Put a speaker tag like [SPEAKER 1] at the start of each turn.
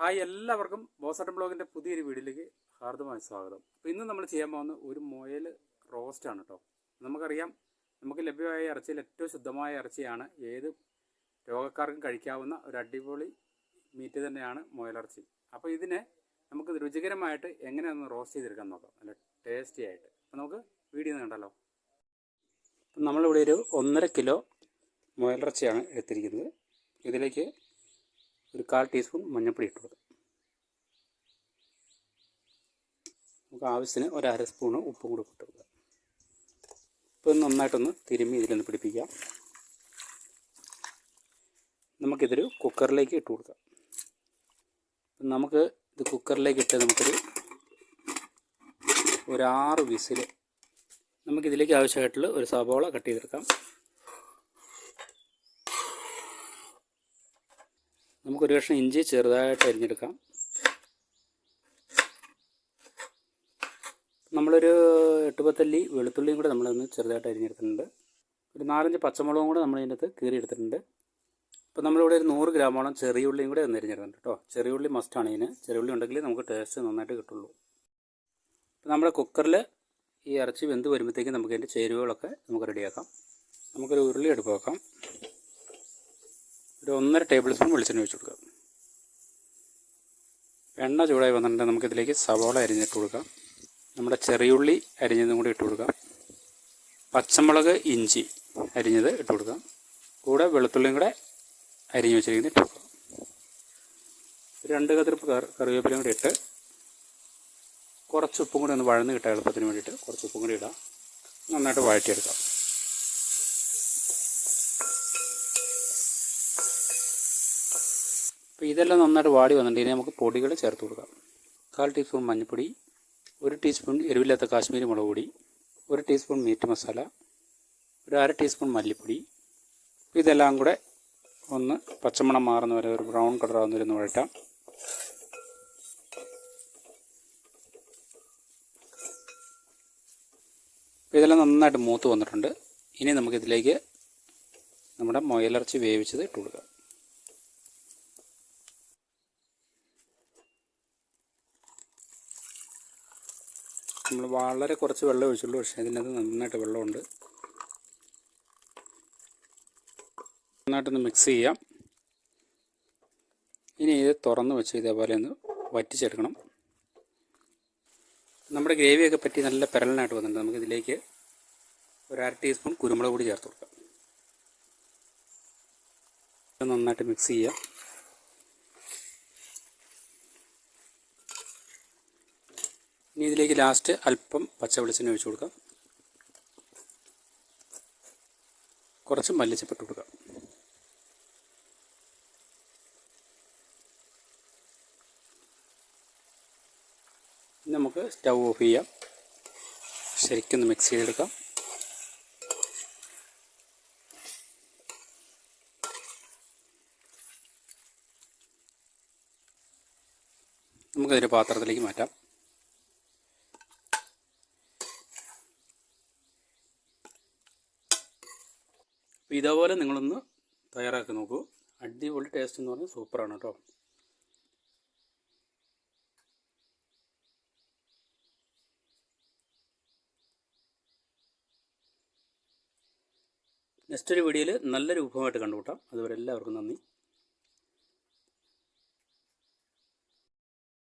[SPEAKER 1] Hi എല്ലാവർക്കും ബോസട്ടം ബ്ലോഗിന്റെ പുതിയൊരു വീഡിയോയിലേക്ക് ഹാർദമായ സ്വാഗതം. അപ്പോൾ ഇന്ന് നമ്മൾ ചെയ്യാൻ പോകുന്ന ഒരു മുയൽ ആണ് കേട്ടോ നമുക്കറിയാം നമുക്ക് ലഭ്യമായ ഇറച്ചിയിൽ ഏറ്റവും ശുദ്ധമായ ഇറച്ചിയാണ് ഏത് രോഗക്കാർക്കും കഴിക്കാവുന്ന ഒരു അടിപൊളി മീറ്റ് തന്നെയാണ് മുയലിറച്ചി അപ്പോൾ ഇതിനെ നമുക്ക് രുചികരമായിട്ട് എങ്ങനെയൊന്ന് റോസ്റ്റ് ചെയ്തെടുക്കാൻ നോക്കാം. നല്ല ടേസ്റ്റി ആയിട്ട്. അപ്പോൾ നമുക്ക് വീഡിയോ കണ്ടല്ലോ നമ്മളിവിടെ ഒരു ഒന്നര കിലോ മുയലിറച്ചിയാണ് എടുത്തിരിക്കുന്നത്. ഇതിലേക്ക് ഒരു കാൽ ടീസ്പൂൺ മഞ്ഞൾപ്പൊടി ഇട്ട് കൊടുക്കുക നമുക്ക് ആവശ്യത്തിന് ഒരു അര സ്പൂണ് ഉപ്പും കൂടി ഇട്ട് കൊടുക്കുക ഇപ്പോൾ നന്നായിട്ടൊന്ന് തിരുമ്മി ഇതിലൊന്ന് പിടിപ്പിക്കാം. നമുക്കിതൊരു കുക്കറിലേക്ക് ഇട്ട് കൊടുക്കാം. നമുക്ക് ഇത് കുക്കറിലേക്ക് ഇട്ട് നമുക്കൊരു ഒരാറ് വിസിൽ നമുക്കിതിലേക്ക് ആവശ്യമായിട്ടുള്ള ഒരു സവോള കട്ട് ചെയ്തെടുക്കാം. നമുക്കൊരു കഷ്ണം ഇഞ്ചി ചെറുതായിട്ട് അരിഞ്ഞെടുക്കാം. നമ്മളൊരു എട്ടുപത്തല്ലി വെളുത്തുള്ളിയും കൂടെ നമ്മളൊന്ന് ചെറുതായിട്ട് അരിഞ്ഞെടുത്തിട്ടുണ്ട്. ഒരു നാലഞ്ച് പച്ചമുളകും കൂടെ നമ്മൾ ഇതിനകത്ത് കീറിയെടുത്തിട്ടുണ്ട്. അപ്പോൾ നമ്മളിവിടെ ഒരു നൂറ് ഗ്രാമോളം ചെറിയ ഉള്ളിയും കൂടെ ഒന്ന് അരിഞ്ഞെടുത്തിട്ടുണ്ട് കേട്ടോ. ചെറിയ ഉള്ളി മസ്റ്റാണ് ഇതിന്. ചെറിയ ഉള്ളി ഉണ്ടെങ്കിൽ നമുക്ക് ടേസ്റ്റ് നന്നായിട്ട് കിട്ടുള്ളൂ. അപ്പോൾ നമ്മുടെ കുക്കറിൽ ഈ ഇറച്ചി വെന്ത് വരുമ്പോഴത്തേക്കും നമുക്ക് അതിന്റെ ചേരുവകളൊക്കെ നമുക്ക് റെഡിയാക്കാം നമുക്കൊരു ഉരുളി എടുപ്പ് വെക്കാം. ഒരു ഒന്നര ടേബിൾ സ്പൂൺ വെളിച്ചെണ്ണ ഒഴിച്ച് കൊടുക്കുക എണ്ണ ചൂടായി വന്നിട്ടുണ്ടെങ്കിൽ നമുക്കിതിലേക്ക് സവോള അരിഞ്ഞിട്ട് കൊടുക്കാം. നമ്മുടെ ചെറിയുള്ളി അരിഞ്ഞതും കൂടി ഇട്ട് കൊടുക്കാം. പച്ചമുളക് ഇഞ്ചി അരിഞ്ഞത് ഇട്ട് കൊടുക്കാം. കൂടെ വെളുത്തുള്ളിയും കൂടെ അരിഞ്ഞു വെച്ചിരിക്കുന്നത് ഇട്ട് കൊടുക്കാം. രണ്ട് കതിർപ്പ് കറിവേപ്പിലയും കൂടി ഇട്ട് കുറച്ച് ഉപ്പും കൂടി ഒന്ന് വഴന്ന് കിട്ടാൻ എളുപ്പത്തിന് വേണ്ടിയിട്ട് കുറച്ച് ഉപ്പും കൂടി ഇടാം. നന്നായിട്ട് വഴറ്റിയെടുക്കാം. അപ്പോൾ ഇതെല്ലാം നന്നായിട്ട് വാടി ഇനി നമുക്ക് പൊടികൾ ചേർത്ത് കൊടുക്കാം. കാൽ ടീസ്പൂൺ മഞ്ഞൾപ്പൊടി ഒരു ടീസ്പൂൺ എരിവില്ലാത്ത കാശ്മീരി മുളക് പൊടി ഒരു ടീസ്പൂൺ മീറ്റ് മസാല ഒരു അര ടീസ്പൂൺ മല്ലിപ്പൊടി. ഇതെല്ലാം കൂടെ ഒന്ന് പച്ചമണം മാറുന്ന വരെ ഒരു ബ്രൗൺ കളർ ആകുന്ന വരെ ഒന്ന് വഴറ്റാം. ഇതെല്ലാം നന്നായിട്ട് മൂത്ത് വന്നിട്ടുണ്ട്. ഇനി നമുക്കിതിലേക്ക് നമ്മുടെ മുയലർച്ചി വേവിച്ചത് ഇട്ട് കൊടുക്കാം. നമ്മൾ വളരെ കുറച്ച് വെള്ളം ഒഴിച്ചുള്ളൂ പക്ഷേ ഇതിനകത്ത് നന്നായിട്ട് വെള്ളമുണ്ട്. നന്നായിട്ടൊന്ന് മിക്സ് ചെയ്യാം. ഇനി ഇത് തുറന്ന് വെച്ച് ഇതേപോലെ ഒന്ന് വറ്റിച്ചെടുക്കണം. നമ്മുടെ ഗ്രേവിയൊക്കെ പറ്റി നല്ല പെരലനായിട്ട് വന്നിട്ടുണ്ട്. നമുക്ക് ഇതിലേക്ക് ഒരു അര ടീസ്പൂൺ കുരുമുളക് പൊടി ചേർത്ത് കൊടുക്കാം. നന്നായിട്ട് മിക്സ് ചെയ്യാം. ഇനി ഇതിലേക്ക് ലാസ്റ്റ് അല്പം പച്ച വെളിച്ചെണ്ണ ഒഴിച്ചു കൊടുക്കാം. കുറച്ച് മല്ലിച്ചപ്പിട്ട് കൊടുക്കാം. നമുക്ക് സ്റ്റൗ ഓഫ് ചെയ്യാം. ശരിക്കൊന്ന് മിക്സ് ചെയ്തെടുക്കാം. നമുക്കതിന്റെ പാത്രത്തിലേക്ക് മാറ്റാം. അപ്പോൾ ഇതേപോലെ നിങ്ങളൊന്ന് തയ്യാറാക്കി നോക്കൂ. അടിപൊളി ടേസ്റ്റ് എന്ന് പറഞ്ഞാൽ സൂപ്പറാണ് കേട്ടോ. നെക്സ്റ്റ് ഒരു വീഡിയോയിൽ നല്ലൊരു വിഭവമായിട്ട് കണ്ടുകൂട്ടാം അതുവരെ എല്ലാവർക്കും നന്ദി.